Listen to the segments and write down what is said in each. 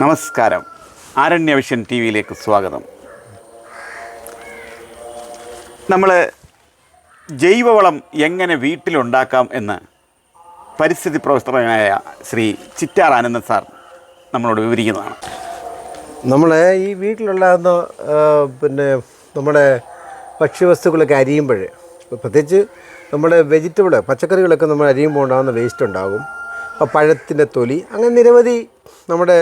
നമസ്കാരം. ആരണ്യവിഷൻ ടി വിയിലേക്ക് സ്വാഗതം. നമ്മൾ ജൈവവളം എങ്ങനെ വീട്ടിലുണ്ടാക്കാം എന്ന് പരിസ്ഥിതി പ്രവർത്തകനായ ശ്രീ ചിറ്റാർ ആനന്ദൻ സാർ നമ്മളോട് വിവരിക്കുന്നതാണ്. നമ്മൾ ഈ വീട്ടിലുണ്ടാകുന്ന പിന്നെ നമ്മുടെ ഭക്ഷ്യവസ്തുക്കളൊക്കെ അരിയുമ്പോൾ പ്രത്യേകിച്ച് നമ്മുടെ വെജിറ്റബിൾ പച്ചക്കറികളൊക്കെ നമ്മൾ അരിയുമ്പോൾ ഉണ്ടാകുന്ന വേസ്റ്റ് ഉണ്ടാകും. പഴത്തിന്റെ തൊലി അങ്ങനെ നിരവധി നമ്മുടെ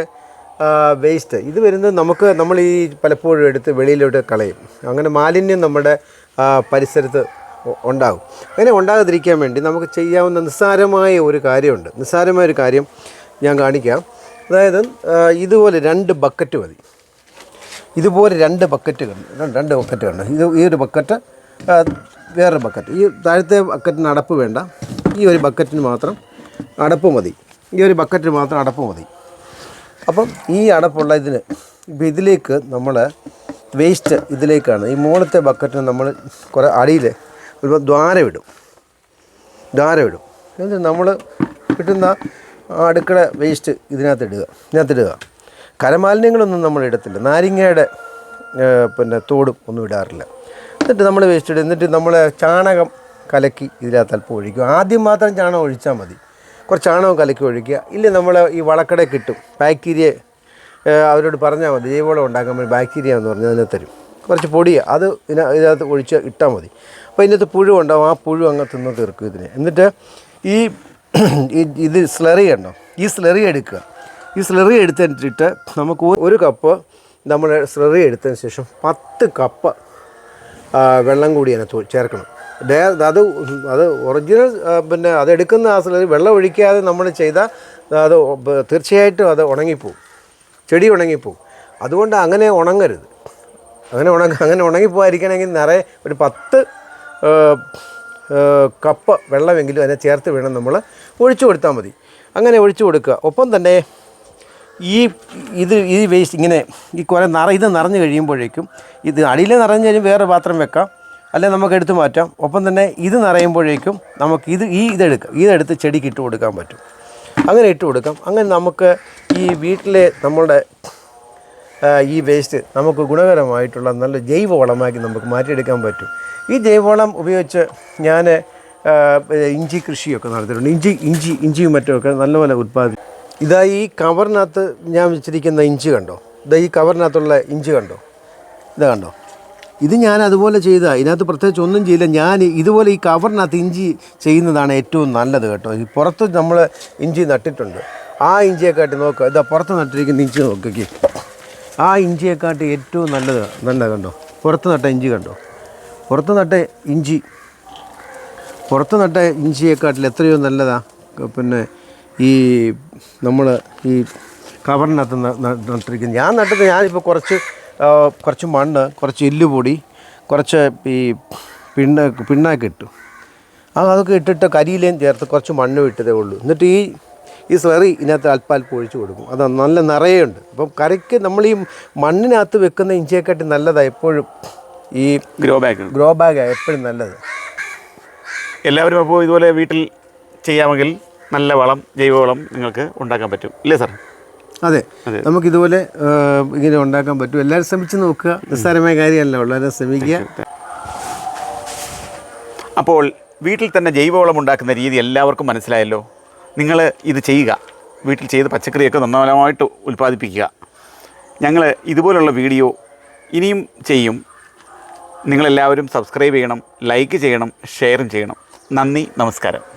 വേസ്റ്റ് ഇത് വരുന്നത് നമുക്ക് നമ്മൾ ഈ പലപ്പോഴും എടുത്ത് വെളിയിലോട്ട് കളയും. അങ്ങനെ മാലിന്യം നമ്മുടെ പരിസരത്ത് ഉണ്ടാകും. അങ്ങനെ ഉണ്ടാകാതിരിക്കാൻ വേണ്ടി നമുക്ക് ചെയ്യാവുന്ന നിസ്സാരമായ ഒരു കാര്യമുണ്ട്. നിസ്സാരമായ ഒരു കാര്യം ഞാൻ കാണിക്കാം. അതായത് ഇതുപോലെ രണ്ട് ബക്കറ്റ് മതി. ഇതുപോലെ രണ്ട് ബക്കറ്റ് കണ്ടു രണ്ട് ബക്കറ്റ് കണ്ടു ഇത് ഈ ഒരു ബക്കറ്റ് വേറൊരു ബക്കറ്റ് ഈ താഴത്തെ ബക്കറ്റിന് അടപ്പ് വേണ്ട. ഈ ഒരു ബക്കറ്റിന് മാത്രം അടപ്പ് മതി. ഈ ഒരു ബക്കറ്റിന് മാത്രം അടപ്പ് മതി. അപ്പം ഈ അടപ്പുള്ള ഇതിന് ഇപ്പം ഇതിലേക്ക് നമ്മൾ വേസ്റ്റ് ഇതിലേക്കാണ്. ഈ മുകളത്തെ ബക്കറ്റിന് നമ്മൾ കുറേ അടിയിൽ ഒരു ദ്വാരം ഇടും ദ്വാരം ഇടും എന്നിട്ട് നമ്മൾ കിട്ടുന്ന അടുക്കള വേസ്റ്റ് ഇതിനകത്ത് ഇടുക ഇതിനകത്ത് ഇടുക. കരമാലിന്യങ്ങളൊന്നും നമ്മൾ ഇടത്തില്ല. നാരങ്ങയുടെ പിന്നെ തോടും ഒന്നും ഇടാറില്ല. എന്നിട്ട് നമ്മൾ വേസ്റ്റ് ഇടും. എന്നിട്ട് നമ്മൾ ചാണകം കലക്കി ഇതിനകത്ത് അല്പം ഒഴിക്കും. ആദ്യം മാത്രം ചാണകം ഒഴിച്ചാൽ മതി. കുറച്ച് ചാണകം കലക്കി ഒഴിക്കുക. ഇല്ല നമ്മൾ ഈ വളക്കട കിട്ടും. ബാക്ടീരിയ അവരോട് പറഞ്ഞാൽ മതി. ജൈവവളം ഉണ്ടാക്കാൻ വേണ്ടി ബാക്ടീരിയ എന്ന് പറഞ്ഞാൽ അതിനെ തരും. കുറച്ച് പൊടി അത് ഇതിന ഇതിനകത്ത് ഒഴിച്ച് ഇട്ടാൽ മതി. അപ്പോൾ ഇതിനകത്ത് പുഴു ഉണ്ടാവും. ആ പുഴു അങ്ങ് തിന്ന് തീർക്കും ഇതിനെ. എന്നിട്ട് ഈ ഇത് സ്ലറി ഉണ്ടോ ഈ സ്ലറി എടുക്കുക. ഈ സ്ലറി എടുത്തിട്ട് നമുക്ക് ഒരു കപ്പ് നമ്മൾ സ്ലറി എടുത്തതിന് ശേഷം പത്ത് കപ്പ് വെള്ളം കൂടി അതിനകത്ത് ചേർക്കണം. ഡേ അത് അത് ഒറിജിനൽ പിന്നെ അതെടുക്കുന്ന ആ സ്ഥലത്ത് വെള്ളം ഒഴിക്കാതെ നമ്മൾ ചെയ്താൽ അത് തീർച്ചയായിട്ടും അത് ഉണങ്ങിപ്പോവും. ചെടി ഉണങ്ങിപ്പോവും. അതുകൊണ്ട് അങ്ങനെ ഉണങ്ങരുത്. അങ്ങനെ ഉണങ്ങ അങ്ങനെ ഉണങ്ങിപ്പോകാതിരിക്കണമെങ്കിൽ നിറയെ ഒരു പത്ത് കപ്പ് വെള്ളമെങ്കിലും അതിനെ ചേർത്ത് വേണം നമ്മൾ ഒഴിച്ചു കൊടുത്താൽ മതി. അങ്ങനെ ഒഴിച്ചു കൊടുക്കുക. ഒപ്പം തന്നെ ഈ ഇത് ഈ വേസ്റ്റ് ഇങ്ങനെ ഈ കുറേ നിറ ഇത് നിറഞ്ഞു കഴിയുമ്പോഴേക്കും ഇത് അടിയിൽ നിറഞ്ഞു കഴിഞ്ഞാൽ വേറെ പാത്രം വെക്കാം. അല്ലെങ്കിൽ നമുക്ക് എടുത്ത് മാറ്റാം. ഒപ്പം തന്നെ ഇത് നിറയുമ്പോഴേക്കും നമുക്ക് ഇത് ഈ ഇതെടുക്കാം. ഇതെടുത്ത് ചെടിക്ക് ഇട്ട് കൊടുക്കാൻ പറ്റും. അങ്ങനെ ഇട്ട് കൊടുക്കാം. അങ്ങനെ നമുക്ക് ഈ വീട്ടിലെ നമ്മളുടെ ഈ വേസ്റ്റ് നമുക്ക് ഗുണകരമായിട്ടുള്ള നല്ല ജൈവവളമാക്കി നമുക്ക് മാറ്റിയെടുക്കാൻ പറ്റും. ഈ ജൈവവളം ഉപയോഗിച്ച് ഞാൻ ഇഞ്ചി കൃഷിയൊക്കെ നടത്തിയിട്ടുണ്ട്. ഇഞ്ചി ഇഞ്ചി ഇഞ്ചിയും മറ്റുമൊക്കെ നല്ലപോലെ ഉത്പാദിപ്പിക്കും ഇതാ ഈ കവറിനകത്ത് ഞാൻ വെച്ചിരിക്കുന്ന ഇഞ്ചി കണ്ടോ? ഇതാ ഈ കവറിനകത്തുള്ള ഇഞ്ചി കണ്ടോ? ഇതാ കണ്ടോ? ഇത് ഞാൻ അതുപോലെ ചെയ്ത ഇതിനകത്ത് പ്രത്യേകിച്ച് ഒന്നും ചെയ്യില്ല. ഞാൻ ഇതുപോലെ ഈ കവറിനകത്ത് ഇഞ്ചി ചെയ്യുന്നതാണ് ഏറ്റവും നല്ലത് കേട്ടോ. ഈ പുറത്ത് നമ്മൾ ഇഞ്ചി നട്ടിട്ടുണ്ട്. ആ ഇഞ്ചിയെക്കാട്ടി നോക്കുക ഇതാ പുറത്ത് നട്ടിരിക്കുന്ന ഇഞ്ചി നോക്കി ആ ഇഞ്ചിയെക്കാട്ടി ഏറ്റവും നല്ലത് നല്ലത് കണ്ടോ? പുറത്ത് നട്ട ഇഞ്ചി കണ്ടോ? പുറത്ത് നട്ട ഇഞ്ചി. പുറത്ത് നട്ട ഇഞ്ചിയെക്കാട്ടിൽ എത്രയോ നല്ലതാ. പിന്നെ ഈ നമ്മൾ ഈ കവറിനകത്ത് നട്ടിരിക്കുന്നത്. ഞാൻ നട്ടത് ഞാനിപ്പോൾ കുറച്ച് കുറച്ച് മണ്ണ് കുറച്ച് എല്ലുപൊടി കുറച്ച് ഈ പിണ്ണ പിണ്ണാക്ക് ഇട്ടു. ആ അതൊക്കെ ഇട്ടിട്ട് കരിയിലേയും ചേർത്ത് കുറച്ച് മണ്ണ് ഇട്ടതേ ഉള്ളൂ. എന്നിട്ട് ഈ ഈ സ്ലറി ഇതിനകത്ത് അല്പം അല്പം ഒഴിച്ചു കൊടുക്കും. അത് നല്ല നിറയുണ്ട്. അപ്പം കറിക്ക് നമ്മൾ ഈ മണ്ണിനകത്ത് വെക്കുന്ന ഇഞ്ചിയെക്കാട്ടി നല്ലതാണ് എപ്പോഴും ഈ ഗ്രോ ബാഗ് ഗ്രോ ബാഗാണ് എപ്പോഴും നല്ലത്. എല്ലാവരും അപ്പോൾ ഇതുപോലെ വീട്ടിൽ ചെയ്യാമെങ്കിൽ നല്ല വളം ജൈവവളം നിങ്ങൾക്ക് ഉണ്ടാക്കാൻ പറ്റും. ഇല്ലേ സാർ അതെ. നമുക്ക് ഇതുപോലെ ഇങ്ങനെ ഉണ്ടാക്കാൻ പറ്റും. എല്ലാവരും ശ്രമിച്ച് നോക്കുക. നിസ്സാരമായ കാര്യമല്ല. വളരെ ശ്രമിക്കുക. അപ്പോൾ വീട്ടിൽ തന്നെ ജൈവവളം ഉണ്ടാക്കുന്ന രീതി എല്ലാവർക്കും മനസ്സിലായല്ലോ? നിങ്ങൾ ഇത് ചെയ്യുക. വീട്ടിൽ ചെയ്ത് പച്ചക്കറിയൊക്കെ നന്നായിട്ട് ഉൽപ്പാദിപ്പിക്കുക. ഞങ്ങൾ ഇതുപോലുള്ള വീഡിയോ ഇനിയും ചെയ്യും. നിങ്ങളെല്ലാവരും സബ്സ്ക്രൈബ് ചെയ്യണം ലൈക്ക് ചെയ്യണം ഷെയറും ചെയ്യണം. നന്ദി നമസ്കാരം.